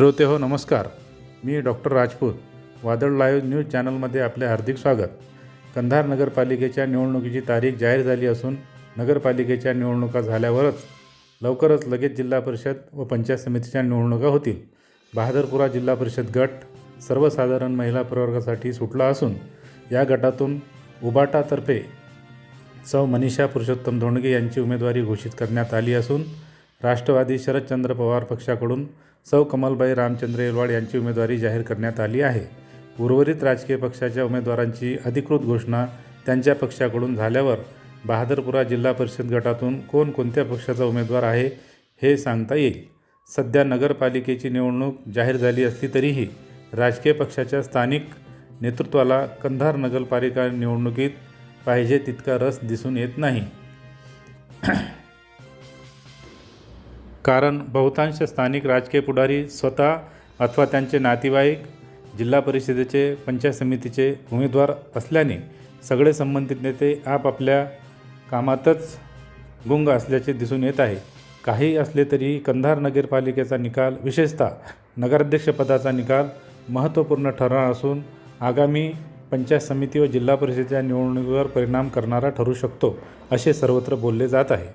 श्रोते हो नमस्कार. मी डॉक्टर राजपूत. वादळ लाईव्ह न्यूज चॅनलमध्ये आपले हार्दिक स्वागत. कंधार नगरपालिकेच्या निवडणुकीची तारीख जाहीर झाली असून नगरपालिकेच्या निवडणुका झाल्यावरच लवकरच लगेच जिल्हा परिषद व पंचायत समितीच्या निवडणुका होतील. बहादरपुरा जिल्हा परिषद गट सर्वसाधारण महिला प्रवर्गासाठी सुटला असून या गटातून उबाटातर्फे सौ मनीषा पुरुषोत्तम धोंडगे यांची उमेदवारी घोषित करण्यात आली असून राष्ट्रवादी शरदचंद्र पवार पक्षाकडून सौ कमलबाई रामचंद्र येलवाड यांची उमेदवारी जाहीर करण्यात आली आहे. उर्वरित राजकीय पक्षाच्या उमेदवारांची अधिकृत घोषणा त्यांच्या पक्षाकडून झाल्यावर बहादरपुरा जिल्हा परिषद गटातून कोण कोणत्या पक्षाचा उमेदवार आहे हे सांगता येईल. सध्या नगरपालिकेची निवडणूक जाहीर झाली असली तरीही राजकीय पक्षाच्या स्थानिक नेतृत्वाला कंधार नगरपालिका निवडणुकीत पाहिजे तितका रस दिसून येत नाही. कारण बहुतांश स्थानिक राजकीय पुढारी स्वतः अथवा त्यांचे नातेवाईक जिल्हा परिषदेचे पंचायत समितीचे उमेदवार असल्याने सगळे संबंधित नेते आपापल्या कामातच गुंग असल्याचे दिसून येत आहे. काही असले तरी कंधार नगरपालिकेचा निकाल विशेषतः नगराध्यक्षपदाचा निकाल महत्त्वपूर्ण ठरणार असून आगामी पंचायत समिती व जिल्हा परिषदेच्या निवडणुकीवर परिणाम करणारा ठरू शकतो असे सर्वत्र बोलले जात आहे.